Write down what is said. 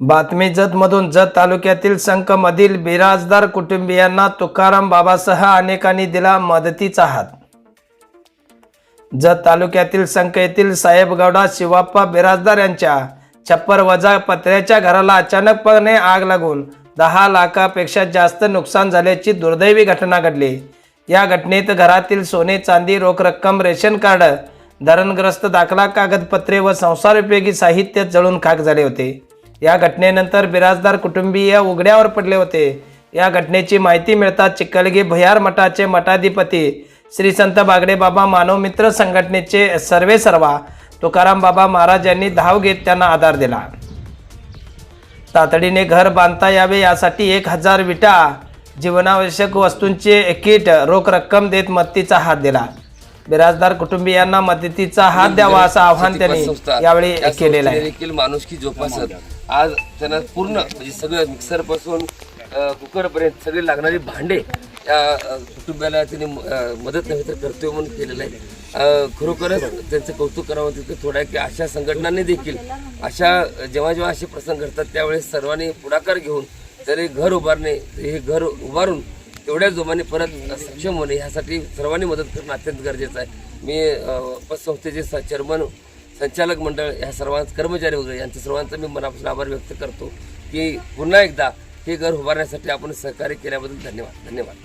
बातमी जतमधून जत तालुक्यातील संकमधील बिराजदार कुटुंबियांना तुकाराम बाबासह अनेकांनी दिला मदतीचा हात. जत तालुक्यातील संक येथील साहेबगौडा शिवाप्पा बिराजदार यांच्या छप्पर वजा पत्र्याच्या घराला अचानकपणे आग लागून दहा लाखापेक्षा जास्त नुकसान झाल्याची दुर्दैवी घटना घडली. या घटनेत घरातील सोने चांदी रोख रक्कम रेशन कार्ड धरणग्रस्त दाखला कागदपत्रे व संसारोपयोगी साहित्य जळून खाक झाले होते. या घटनेनंतर बिराजदार कुटुंबीय उघड्यावर पडले होते. या घटनेची माहिती मिळताच चिखलगी भयार मठाचे मठाधिपती श्री संत बागडे बाबा मानव मित्र संघटनेचे सर्वे सर्वा तुकाराम बाबा महाराज यांनी धाव घेत त्यांना आधार दिला. तातडीने घर बांधता यावे यासाठी एक हजार विटा जीवनावश्यक वस्तूंचे किट रोख रक्कम देत मत्तीचा हात दिला. बिराजदार कुटुंबियांना मदतीचा हात द्यावा असं आवाहन त्यांनी यावेळी केलेलं आहे. देखील माणुसकी जोपासत आज त्यांना पूर्ण म्हणजे सगळं मिक्सरपासून कुकर पर्यंत सगळे लागणारी भांडे त्या अ, कुटुंबाला त्यांनी मदत नव्हे तर कर्तव्य म्हणून केलेलं आहे. खरोखरच त्यांचं कौतुक करावं तिथं थोडं आहे की अशा संघटनांनी देखील अशा जेव्हा जेव्हा असे प्रसंग घडतात त्यावेळेस सर्वांनी पुढाकार घेऊन जरी घर उभारणे हे घर उभारून तेवढ्या जोमाने परत सक्षम होणे ह्यासाठी सर्वांनी मदत करणं अत्यंत गरजेचं आहे. मी अ, पतसंस्थेचे स- चेअरमन संचालक मंडळ ह्या सर्वांच कर्मचारी वगैरे यांचं सर्वांचा मी मनापासून आभार व्यक्त करतो की पुन्हा एकदा हे घर उभारण्यासाठी आपण सहकार्य केल्याबद्दल धन्यवाद धन्यवाद.